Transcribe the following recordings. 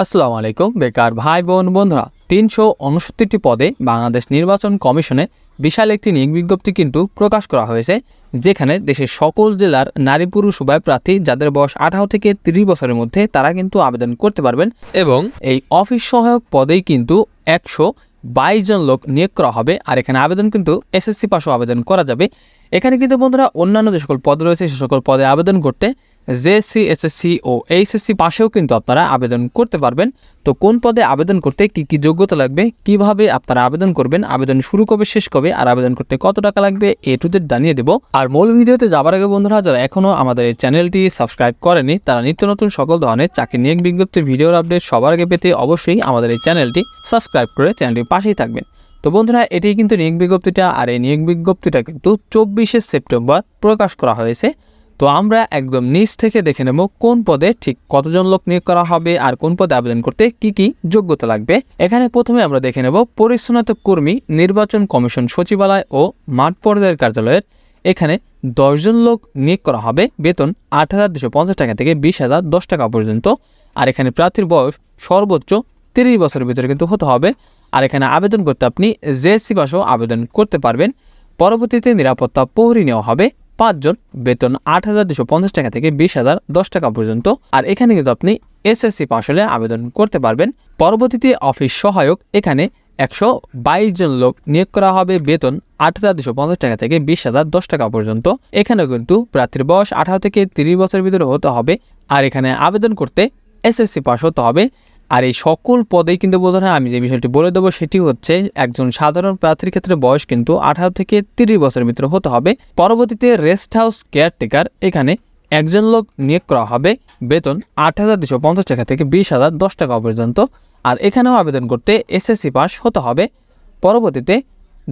আসসালামু আলাইকুম, বেকার ভাই বোন বন্ধুরা। তিনশো উনসত্তরটি পদে বাংলাদেশ নির্বাচন কমিশনে বিশাল একটি নিয়োগ বিজ্ঞপ্তি কিন্তু প্রকাশ করা হয়েছে, যেখানে দেশের সকল জেলার নারী পুরুষ উভয় প্রার্থী যাদের বয়স আঠারো থেকে তিরিশ বছরের মধ্যে তারা কিন্তু আবেদন করতে পারবেন এবং এই অফিস সহায়ক পদেই কিন্তু একশো বাইশ জন লোক নিয়োগ করা হবে আর এখানে আবেদন কিন্তু এসএসসি পাশও আবেদন করা যাবে। এখানে কিন্তু বন্ধুরা অন্যান্য যে সকল পদ রয়েছে, সে সকল পদে আবেদন করতে জেএসসি এসএসসি ও এইচএসসি পাশেও কিন্তু আপনারা আবেদন করতে পারবেন। তো কোন পদে আবেদন করতে কি কি যোগ্যতা লাগবে, কীভাবে আপনারা আবেদন করবেন, আবেদন শুরু কবে, শেষ কবে, আর আবেদন করতে কত টাকা লাগবে, এ টু জেড জানিয়ে দেবো। আর মূল ভিডিওতে যাবার আগে বন্ধুরা, যারা এখনও আমাদের এই চ্যানেলটি সাবস্ক্রাইব করেনি, তারা নিত্য নতুন সকল ধরনের চাকরি নিয়োগ বিজ্ঞপ্তির ভিডিওর আপডেট সবার আগে পেতে অবশ্যই আমাদের এই চ্যানেলটি সাবস্ক্রাইব করে চ্যানেলটির পাশেই থাকবেন। তো বন্ধুরা, এটি কিন্তু নিয়োগ বিজ্ঞপ্তিটা, আর এই নিয়োগ বিজ্ঞপ্তিটা কিন্তু চব্বিশে সেপ্টেম্বর প্রকাশ করা হয়েছে। তো আমরা একদম নিচ থেকে দেখে নেব কোন পদে ঠিক কতজন লোক নিয়োগ করা হবে আর কোন পদে আবেদন করতে কি কি যোগ্যতা লাগবে। এখানে প্রথমে আমরা দেখে নেব পরিচ্ছন্নতা কর্মী, নির্বাচন কমিশন সচিবালয় ও মাঠ পর্যায়ের কার্যালয়ের এখানে দশজন লোক নিয়োগ করা হবে। বেতন আট হাজার দুশো পঞ্চাশ টাকা থেকে বিশ হাজার দশ টাকা পর্যন্ত। আর এখানে প্রার্থীর বয়স সর্বোচ্চ তিরিশ বছরের ভিতরে কিন্তু হতে হবে। আর এখানে আবেদন করতে আপনি জেএসসি পাশেও আবেদন করতে পারবেন। পরবর্তীতে নিরাপত্তা প্রহরী নেওয়া হবে। পাঁচজন, বেতন আট হাজার দুশো পঞ্চাশ টাকা থেকে বিশ হাজার দশ টাকা পর্যন্ত। আর এখানে কিন্তু আপনি এসএসসি পাস হলে আবেদন করতে পারবেন। পরবর্তীতে অফিস সহায়ক, এখানে একশো বাইশ জন লোক নিয়োগ করা হবে, বেতন আট হাজার দুশো পঞ্চাশ টাকা থেকে বিশ হাজার দশ টাকা পর্যন্ত। এখানেও কিন্তু প্রার্থীর বয়স আঠারো থেকে তিরিশ বছরের ভিতরে হতে হবে। আর এখানে আবেদন করতে এসএসসি পাস হতে হবে। আর এই সকল পদেই কিন্তু বলতে হয় আমি যে বিষয়টি বলে দেবো সেটি হচ্ছে একজন সাধারণ প্রার্থীর ক্ষেত্রে বয়স কিন্তু আঠারো থেকে তিরিশ বছরের ভিতরে হতে হবে। পরবর্তীতে রেস্ট হাউস কেয়ারটেকার, এখানে একজন লোক নিয়োগ করা হবে। বেতন আট হাজার দুশো পঞ্চাশ টাকা থেকে বিশ হাজার দশ টাকা পর্যন্ত। আর এখানেও আবেদন করতে এসএসসি পাস হতে হবে। পরবর্তীতে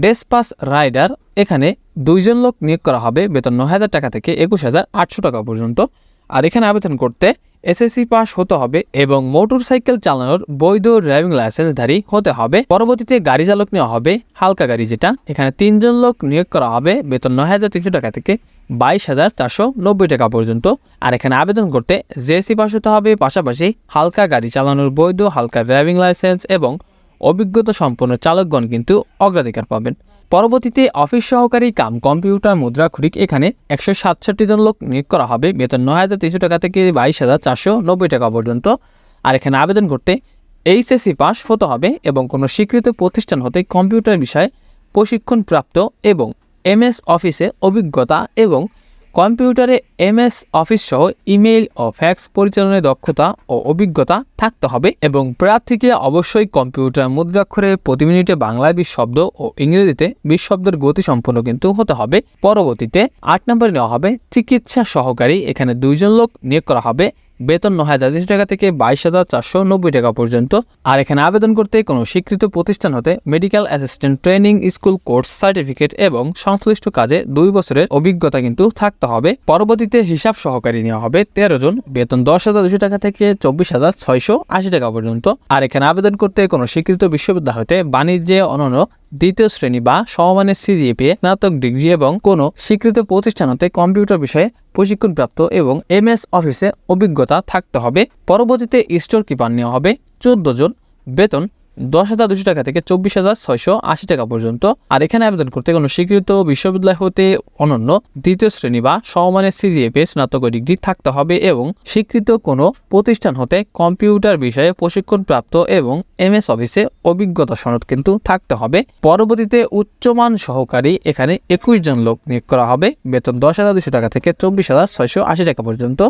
ডেসপাস রাইডার, এখানে দুইজন লোক নিয়োগ করা হবে। বেতন ন হাজার টাকা থেকে একুশ হাজার আটশো টাকা পর্যন্ত। আর এখানে আবেদন করতে এসএসসি পাস হতে হবে এবং মোটর সাইকেল চালানোর বৈধ ড্রাইভিং লাইসেন্সধারী হতে হবে। পরবর্তীতে গাড়ি চালক নেওয়া হবে, হালকা গাড়ি যেটা। এখানে তিনজন লোক নিয়োগ করা হবে, বেতন নয় হাজার তিনশো টাকা থেকে বাইশ হাজার চারশো নব্বই টাকা পর্যন্ত। আর এখানে আবেদন করতে জেএসসি পাস হতে হবে, পাশাপাশি হালকা গাড়ি চালানোর বৈধ, হালকা ড্রাইভিং লাইসেন্স এবং অভিজ্ঞতা সম্পন্ন চালকগণ কিন্তু অগ্রাধিকার পাবেন। পরবর্তীতে অফিস সহকারী কাম কম্পিউটার মুদ্রা খুরিক এখানে একশো সাতষট্টি জন লোক নিয়োগ করা হবে। বেতন নয় হাজার তিনশো টাকা থেকে বাইশ হাজার চারশো নব্বই টাকা পর্যন্ত। আর এখানে আবেদন করতে এইচএসসি পাস হতে হবে এবং কোনো স্বীকৃত প্রতিষ্ঠান হতে কম্পিউটার বিষয়ে প্রশিক্ষণপ্রাপ্ত এবং এমএস অফিসে অভিজ্ঞতা এবং কম্পিউটারে এমএস অফিস সহ ইমেইল ও ফ্যাক্স পরিচালনায় দক্ষতা ও অভিজ্ঞতা থাকতে হবে এবং প্রার্থীকে অবশ্যই কম্পিউটার মুদ্রাক্ষরে প্রতি মিনিটে বাংলায় বিশ শব্দ ও ইংরেজিতে বিশ শব্দের গতি সম্পন্ন কিন্তু হতে হবে। পরবর্তীতে আট নম্বরে নেওয়া হবে চিকিৎসা সহকারী। এখানে দুইজন লোক নিয়োগ করা হবে। বেতন ন হাজার তিনশো টাকা থেকে বাইশ হাজার চারশো নব্বই টাকা পর্যন্ত। আর এখানে আবেদন করতে কোনো স্বীকৃত প্রতিষ্ঠান হতে medical assistant training school course certificate এবং সংশ্লিষ্ট কাজে দুই বছরের অভিজ্ঞতা কিন্তু থাকতে হবে। পরবর্তীতে হিসাব সহকারী নেওয়া হবে তেরো জন, বেতন দশ হাজার দুশো টাকা থেকে চব্বিশ হাজার ছয়শো আশি টাকা পর্যন্ত। আর এখানে আবেদন করতে কোনো স্বীকৃত বিশ্ববিদ্যালয় হতে বাণিজ্যে অনন্য দ্বিতীয় শ্রেণি বা সমমানের সিজিপিএ স্নাতক ডিগ্রি এবং কোনো স্বীকৃত প্রতিষ্ঠানতে কম্পিউটার বিষয়ে প্রশিক্ষণপ্রাপ্ত এবং এম এস অফিসে অভিজ্ঞতা থাকতে হবে। পরবর্তীতে স্টোর কিপার নেওয়া হবে। চোদ্দ জন। বেতন দশ হাজার দুশো টাকা থেকে চব্বিশ হাজার ছয়শো আশি টাকা পর্যন্ত। আর এখানে আবেদন করতে কোনো স্বীকৃত বিশ্ববিদ্যালয় হতে অনন্য দ্বিতীয় শ্রেণি বা সমমানের সিজিএপে স্নাতক ডিগ্রি থাকতে হবে এবং স্বীকৃত কোনো প্রতিষ্ঠান হতে কম্পিউটার বিষয়ে প্রশিক্ষণপ্রাপ্ত এবং এম এস অফিসে অভিজ্ঞতা সনদ কিন্তু থাকতে হবে। পরবর্তীতে উচ্চমান সহকারী এখানে একুশ জন লোক নিয়োগ করা হবে। বেতন দশ হাজার দুশো টাকা থেকে চব্বিশ হাজার ছয়শো আশি টাকা পর্যন্ত।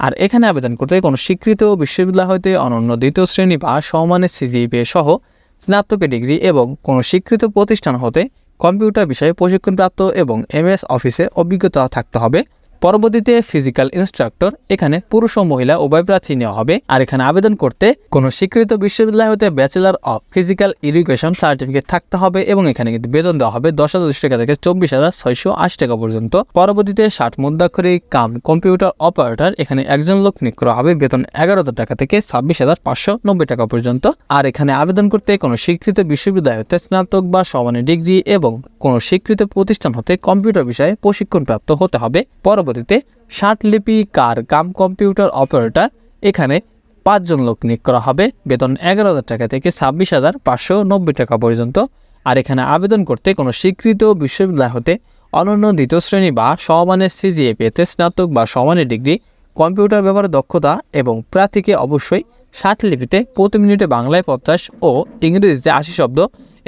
আর এখানে আবেদন করতে কোনো স্বীকৃত বিশ্ববিদ্যালয় হতে অনন্য দ্বিতীয় শ্রেণি বা সমমানের সিজিপিএ সহ স্নাতকের ডিগ্রি এবং কোনো স্বীকৃত প্রতিষ্ঠান হতে কম্পিউটার বিষয়ে প্রশিক্ষণপ্রাপ্ত এবং এমএস অফিসে অভিজ্ঞতা থাকতে হবে। পরবর্তীতে ফিজিক্যাল ইনস্ট্রাক্টর এখানে পুরুষ ও মহিলা উভয় প্রার্থী নেওয়া হবে। আর এখানে আবেদন করতে কোনো স্বীকৃত বিশ্ববিদ্যালয় হতে bachelor of physical education certificate থাকতে হবে এবং এখানে কিন্তু বেতন দেওয়া হবে দশ হাজার টাকা থেকে চব্বিশ হাজার ছয়শো আশি টাকা পর্যন্ত। পরবর্তীতে ষাট মুদ্রাক্ষরী কাম কম্পিউটার অপারেটর এখানে একজন লোক নিয়োগ করা হবে বেতন এগারো হাজার টাকা থেকে ছাব্বিশ হাজার পাঁচশো নব্বই টাকা পর্যন্ত। আর এখানে আবেদন করতে কোনো স্বীকৃত বিশ্ববিদ্যালয় হতে স্নাতক বা সমানের ডিগ্রি এবং কোনো স্বীকৃত প্রতিষ্ঠান হতে কম্পিউটার বিষয়ে প্রশিক্ষণপ্রাপ্ত হতে হবে। পরবর্তীতে ষাট লিপি কার কাম কম্পিউটার অপারেটর এখানে পাঁচজন লোক নিয়োগ করা হবে। বেতন এগারো হাজার টাকা থেকে ছাব্বিশ হাজার পাঁচশো নব্বই টাকা পর্যন্ত। আর এখানে আবেদন করতে কোনো স্বীকৃত বিশ্ববিদ্যালয় হতে অনন্য দ্বিতীয় শ্রেণি বা সমানের সিজিএ পেতে স্নাতক বা সমানের ডিগ্রি, কম্পিউটার ব্যবহারে দক্ষতা এবং প্রার্থীকে অবশ্যই ষাট লিপিতে প্রতি মিনিটে বাংলায় পঞ্চাশ ও ইংরেজিতে আশি শব্দ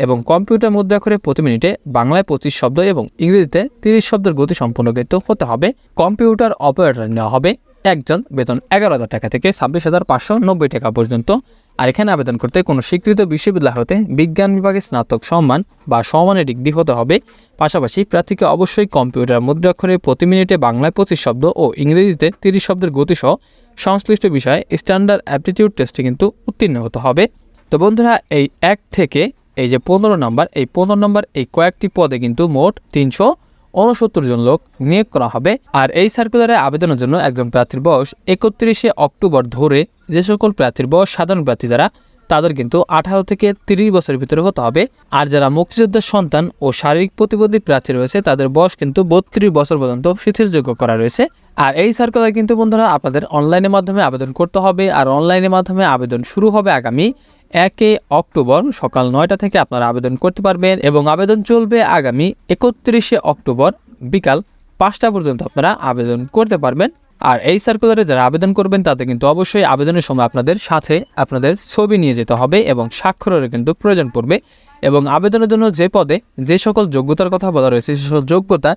এবং কম্পিউটার মুদ্রাক্ষরে প্রতি মিনিটে বাংলায় পঁচিশ শব্দ এবং ইংরেজিতে তিরিশ শব্দের গতি সম্পন্ন কিন্তু হতে হবে। কম্পিউটার অপারেটর নেওয়া হবে একজন, বেতন এগারো হাজার টাকা থেকে ছাব্বিশ হাজার পাঁচশো নব্বই টাকা পর্যন্ত। আর এখানে আবেদন করতে কোনো স্বীকৃত বিশ্ববিদ্যালয় হতে বিজ্ঞান বিভাগে স্নাতক সম্মান বা সম্মানের ডিগ্রি হতে হবে। পাশাপাশি প্রার্থীকে অবশ্যই কম্পিউটার মুদ্রাক্ষরে প্রতি মিনিটে বাংলায় পঁচিশ শব্দ ও ইংরেজিতে তিরিশ শব্দের গতিসহ সংশ্লিষ্ট বিষয়ে স্ট্যান্ডার্ড অ্যাপটিটিউড টেস্টে কিন্তু উত্তীর্ণ হতে হবে। তো বন্ধুরা, এই এক থেকে এই যে পনেরো নম্বর, এই পনেরো নম্বর এই কয়েকটি পদে কিন্তু মোট তিনশো উনসত্তর জন লোক নিয়োগ করা হবে। আর এই সার্কুলারে আবেদনের জন্য একজন প্রার্থীর বয়স একত্রিশে অক্টোবর ধরে যে সকল প্রার্থীর বয়স, সাধারণ প্রার্থী যারা তাদের কিন্তু আঠারো থেকে তিরিশ বছরের ভিতরে হতে হবে। আর যারা মুক্তিযোদ্ধার সন্তান ও শারীরিক প্রতিবন্ধী প্রার্থী রয়েছে, তাদের বয়স কিন্তু বত্রিশ বছর পর্যন্ত শিথিলযোগ্য করা রয়েছে। আর এই সার্কুলার কিন্তু বন্ধুরা আপনাদের অনলাইনের মাধ্যমে আবেদন করতে হবে। আর অনলাইনের মাধ্যমে আবেদন শুরু হবে আগামী একে অক্টোবর সকাল নয়টা থেকে আপনারা আবেদন করতে পারবেন এবং আবেদন চলবে আগামী একত্রিশে অক্টোবর বিকাল পাঁচটা পর্যন্ত আপনারা আবেদন করতে পারবেন। আর এই সার্কুলারে যারা আবেদন করবেন তাতে কিন্তু অবশ্যই আবেদনের সময় আপনাদের সাথে আপনাদের ছবি নিয়ে যেতে হবে এবং স্বাক্ষরের কিন্তু প্রয়োজন পড়বে। এবং আবেদনের জন্য যে পদে যে সকল যোগ্যতার কথা বলা রয়েছে সে সকল যোগ্যতা,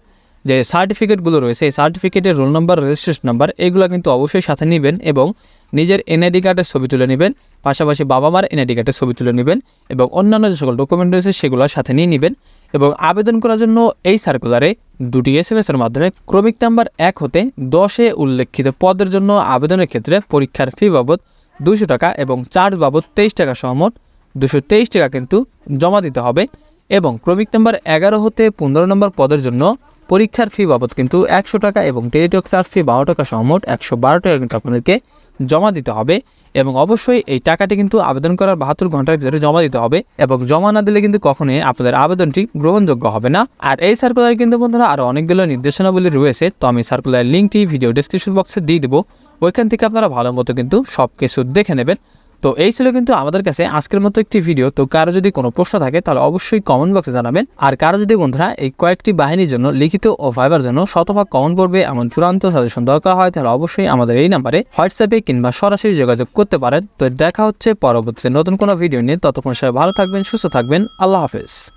যে সার্টিফিকেটগুলো রয়েছে, এই সার্টিফিকেটের রোল নাম্বার রেজিস্ট্রেশন নাম্বার এগুলো কিন্তু অবশ্যই সাথে নেবেন এবং নিজের এনআইডি কার্ডের ছবি তুলে নেবেন। পাশাপাশি বাবা মার এনআইডি কার্ডের ছবি তুলে নেবেন এবং অন্যান্য যে সকল ডকুমেন্ট রয়েছে, সেগুলো সাথে নিয়ে নেবেন। এবং আবেদন করার জন্য এই সার্কুলারে দুটি এস এম এসের মাধ্যমে ক্রমিক নাম্বার এক হতে দশে উল্লেখিত পদের জন্য আবেদনের ক্ষেত্রে পরীক্ষার ফি বাবদ দুশো টাকা এবং চার্জ বাবদ তেইশ টাকা সহমত দুশো তেইশ টাকা কিন্তু জমা দিতে হবে এবং ক্রমিক নাম্বার এগারো হতে পনেরো নম্বর পদের জন্য পরীক্ষার ফি বাবদ কিন্তু একশো টাকা এবং টেলিটক চার্জ ফি বারো টাকা সহমত একশো বারো টাকা কিন্তু আপনাদেরকে জমা দিতে হবে এবং অবশ্যই এই টাকাটি কিন্তু আবেদন করার বাহাত্তর ঘণ্টার ভিতরে জমা দিতে হবে এবং জমা না দিলে কিন্তু কখনোই আপনাদের আবেদনটি গ্রহণযোগ্য হবে না। আর এই সার্কুলার কিন্তু বন্ধুরা আরও অনেকগুলো নির্দেশনাবলী রয়েছে, তো আমি সার্কুলার লিঙ্কটি ভিডিও ডিসক্রিপশন বক্সে দিয়ে দেবো। ওইখান থেকে আপনারা ভালো মতো কিন্তু সব কিছু দেখে নেবেন। তো এই ছিল কিন্তু আমাদের কাছে আজকের মতো একটি ভিডিও তো কারও যদি কোনো প্রশ্ন থাকে, তাহলে অবশ্যই কমেন্ট বক্সে জানাবেন। আর কারও যদি বন্ধুরা এই কয়েকটি বাহিনীর জন্য লিখিত ও ভাইবার জন্য শতভাগ কমেন্ট করবে, এমন চূড়ান্ত সাজেশন দরকার হয়, তাহলে অবশ্যই আমাদের এই নাম্বারে হোয়াটসঅ্যাপে কিংবা সরাসরি যোগাযোগ করতে পারেন। তো দেখা হচ্ছে পরবর্তীতে নতুন কোনো ভিডিও নিয়ে। ততক্ষণ সবাই ভালো থাকবেন, সুস্থ থাকবেন। আল্লাহ হাফেজ।